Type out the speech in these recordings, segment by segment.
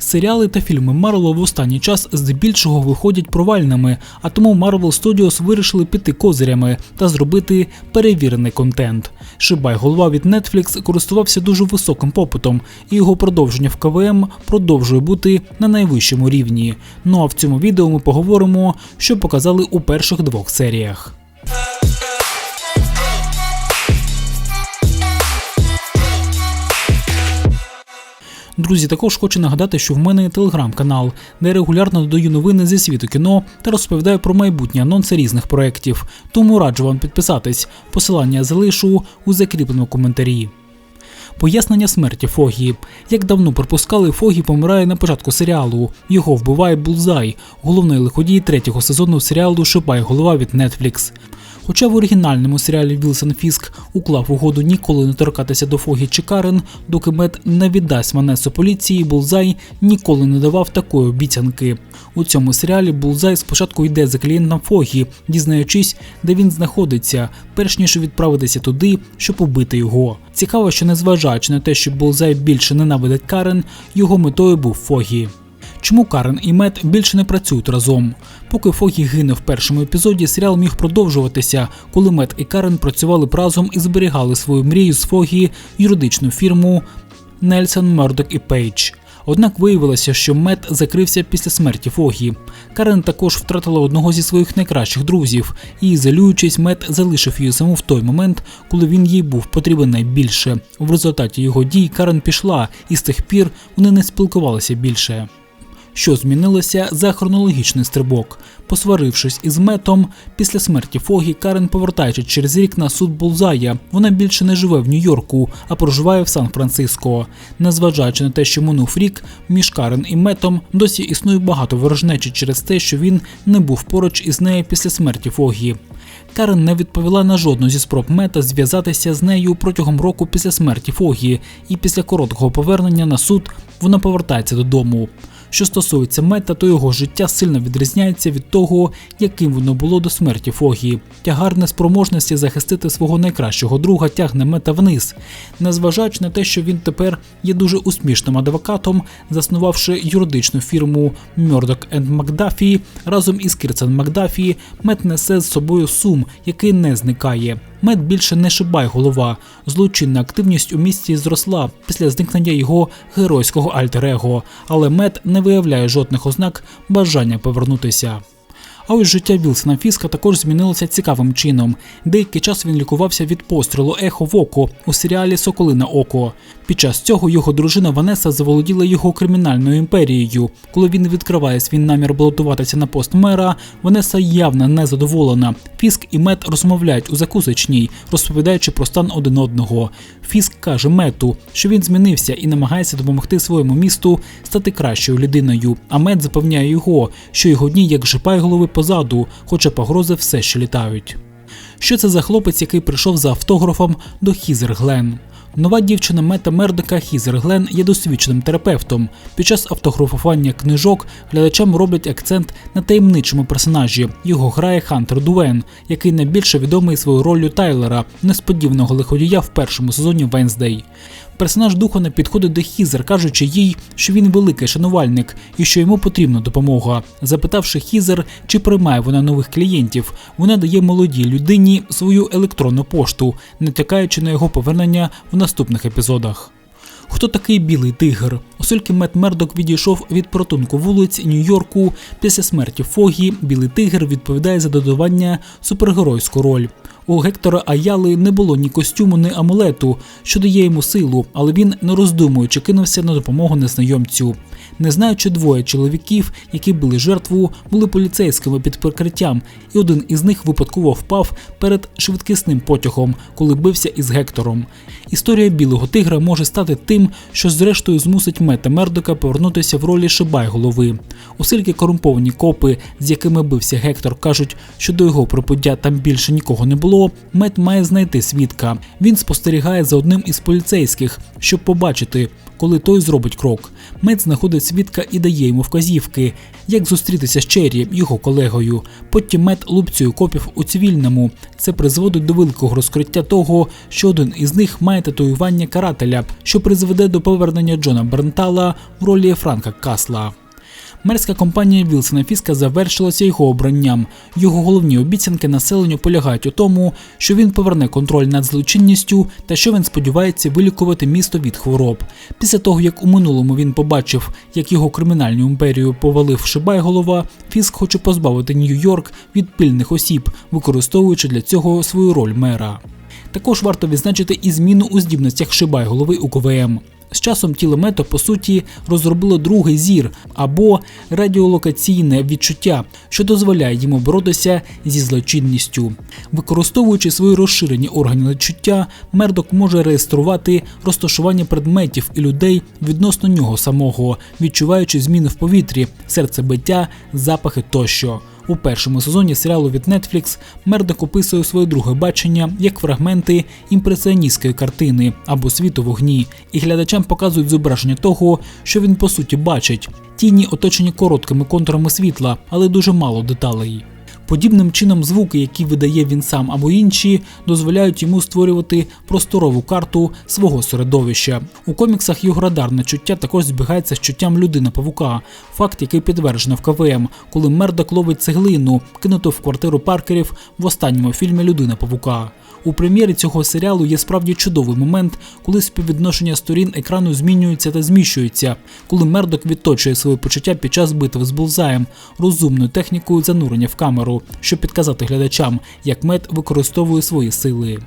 Серіали та фільми Марвел в останній час здебільшого виходять провальними, а тому Marvel Studios вирішили піти козирями та зробити перевірений контент. Шибай голова від Netflix користувався дуже високим попитом, і його продовження в КВМ продовжує бути на найвищому рівні. Ну а в цьому відео ми поговоримо, що показали у перших двох серіях. Друзі, також хочу нагадати, що в мене є телеграм-канал, де регулярно додаю новини зі світу кіно та розповідаю про майбутні анонси різних проєктів. Тому раджу вам підписатись. Посилання залишу у закріпленому коментарі. Пояснення смерті Фогі. Як давно припускали, Фогі помирає на початку серіалу. Його вбиває Булзай, головний лиходій третього сезону серіалу Шипай голова від Netflix. Хоча в оригінальному серіалі Вілсон Фіск уклав угоду ніколи не торкатися до Фогі чи Карен, доки Мед не віддасть Манесу поліції, Булзай ніколи не давав такої обіцянки. У цьому серіалі Булзай спочатку йде за клієнтом Фогі, дізнаючись, де він знаходиться, перш ніж відправитися туди, щоб убити його. Цікаво, що незважаючи на те, що Булзай більше ненавидить Карен, його метою був Фогі. Чому Карен і Мет більше не працюють разом? Поки Фогі гине в першому епізоді, серіал міг продовжуватися, коли Мет і Карен працювали б разом і зберігали свою мрію з Фогі юридичну фірму Нельсон, Мердок і Пейдж. Однак виявилося, що Мет закрився після смерті Фогі. Карен також втратила одного зі своїх найкращих друзів, і ізолюючись, Мет залишив її саму в той момент, коли він їй був потрібен найбільше. В результаті його дій Карен пішла, і з тих пір вони не спілкувалися більше. Що змінилося за хронологічний стрибок. Посварившись із метом, після смерті Фогі, Карен, повертаючись через рік на суд Булзая, вона більше не живе в Нью-Йорку, а проживає в Сан-Франциско. Незважаючи на те, що минув рік, між Карен і метом досі існує багато ворожнечі через те, що він не був поруч із нею після смерті Фогі. Карен не відповіла на жодну зі спроб мета зв'язатися з нею протягом року після смерті Фогі, і після короткого повернення на суд вона повертається додому. Що стосується мета, то його життя сильно відрізняється від того, яким воно було до смерті Фогі. Тягар неспроможності захистити свого найкращого друга тягне мета вниз, незважаючи на те, що він тепер є дуже успішним адвокатом, заснувавши юридичну фірму Murdoch Макдафі разом із Кірцен Макдафі, мет несе з собою сум, який не зникає. Мед більше не шибай голова. Злочинна активність у місті зросла після зникнення його геройського альтер-его, але мед не виявляє жодних ознак бажання повернутися. А ось життя Вілсона Фіска також змінилося цікавим чином. Деякий час він лікувався від пострілу ехо в око у серіалі Соколине око. Під час цього його дружина Ванеса заволоділа його кримінальною імперією. Коли він відкриває свій намір балотуватися на пост мера, Ванеса явно незадоволена. Фіск і Мет розмовляють у закусочній, розповідаючи про стан один одного. Фіск каже Мету, що він змінився і намагається допомогти своєму місту стати кращою людиною. А Мет запевняє його, що його дні як жипай голови позаду, хоча погрози все ще літають. Що це за хлопець, який прийшов за автографом до Хізер Глен? Нова дівчина Мета Мердока Хізер Глен є досвідченим терапевтом. Під час автографування книжок глядачам роблять акцент на таємничому персонажі. Його грає Хантер Дуен, який найбільше відомий своєю роллю Тайлера, несподіваного лиходія в першому сезоні Венздей. Персонаж Духана підходить до Хізер, кажучи їй, що він великий шанувальник і що йому потрібна допомога. Запитавши Хізер, чи приймає вона нових клієнтів, вона дає молодій людині свою електронну пошту, натякаючи на його повернення в наступних епізодах. Хто такий білий тигр? Оскільки Мет Мердок відійшов від протунку вулиць Нью-Йорку після смерті Фогі, білий тигр відповідає за додавання супергеройську роль. У Гектора Аяли не було ні костюму, ні амулету, що дає йому силу, але він, не роздумуючи, кинувся на допомогу незнайомцю. Не знаючи двоє чоловіків, які били жертву, були поліцейськими під прикриттям, і один із них випадково впав перед швидкісним потягом, коли бився із Гектором. Історія білого тигра може стати тим, що зрештою змусить Мета Мердока повернутися в ролі шибай голови. Оскільки корумповані копи, з якими бився Гектор, кажуть, що до його припуття там більше нікого не було, того, Мет має знайти свідка. Він спостерігає за одним із поліцейських, щоб побачити, коли той зробить крок. Мет знаходить свідка і дає йому вказівки, як зустрітися з Черрі, його колегою. Потім Мет лупцює копів у цивільному. Це призводить до великого розкриття того, що один із них має татуювання карателя, що призведе до повернення Джона Бернтала в ролі Франка Касла. Мерська компанія Вілсона Фіска завершилася його обранням. Його головні обіцянки населенню полягають у тому, що він поверне контроль над злочинністю та що він сподівається вилікувати місто від хвороб. Після того, як у минулому він побачив, як його кримінальну імперію повалив Шибайголова, Фіск хоче позбавити Нью-Йорк від пильних осіб, використовуючи для цього свою роль мера. Також варто відзначити і зміну у здібностях Шибайголови у КВМ. З часом тіло Мето, по суті, розробило другий зір або радіолокаційне відчуття, що дозволяє йому боротися зі злочинністю. Використовуючи свої розширені органи відчуття, Мердок може реєструвати розташування предметів і людей відносно нього самого, відчуваючи зміни в повітрі, серцебиття, запахи тощо. У першому сезоні серіалу від Netflix Мердок описує своє друге бачення як фрагменти імпресіоністської картини або світу вогні, і глядачам показують зображення того, що він по суті бачить. Тіні оточені короткими контурами світла, але дуже мало деталей. Подібним чином звуки, які видає він сам або інші, дозволяють йому створювати просторову карту свого середовища. У коміксах його радарне чуття також збігається з чуттям людини павука, факт, який підтверджено в КВМ, коли Мердок ловить цеглину, кинуту в квартиру Паркерів в останньому фільмі Людина павука. У прем'єрі цього серіалу є справді чудовий момент, коли співвідношення сторін екрану змінюються та зміщуються, коли Мердок відточує своє почуття під час битви з Булзаєм, розумною технікою занурення в камеру, щоб підказати глядачам, як мед використовує свої сили.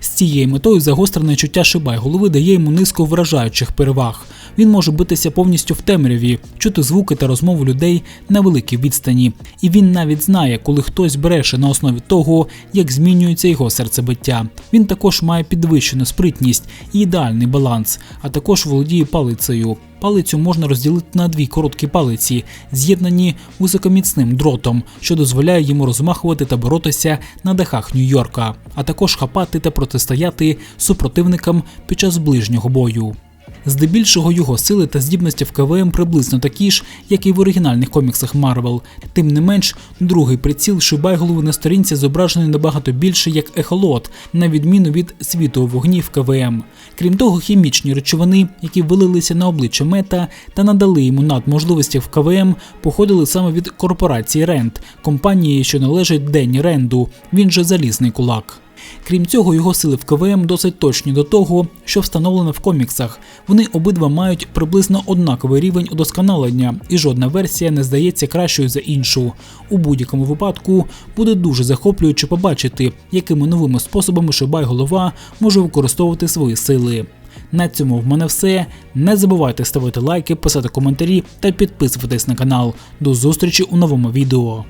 З цією метою загострене чуття Шибай голови дає йому низку вражаючих переваг. Він може битися повністю в темряві, чути звуки та розмову людей на великій відстані, і він навіть знає, коли хтось бреше на основі того, як змінюється його серцебиття. Він також має підвищену спритність і ідеальний баланс, а також володіє палицею. Палицю можна розділити на дві короткі палиці, з'єднані високоміцним дротом, що дозволяє йому розмахувати та боротися на дахах Нью-Йорка, а також хапати та протистояти супротивникам під час ближнього бою. Здебільшого його сили та здібності в КВМ приблизно такі ж, як і в оригінальних коміксах Марвел. Тим не менш, другий приціл Шибайголови на сторінці зображений набагато більше як ехолот, на відміну від світу вогні в КВМ. Крім того, хімічні речовини, які вилилися на обличчя мета та надали йому надможливості в КВМ, походили саме від корпорації Ренд, компанії, що належить Денні Ренду. Він же залізний кулак. Крім цього, його сили в КВМ досить точні до того, що встановлено в коміксах. Вони обидва мають приблизно однаковий рівень удосконалення, і жодна версія не здається кращою за іншу. У будь-якому випадку буде дуже захоплююче побачити, якими новими способами Шибай голова може використовувати свої сили. На цьому в мене все. Не забувайте ставити лайки, писати коментарі та підписуватись на канал. До зустрічі у новому відео.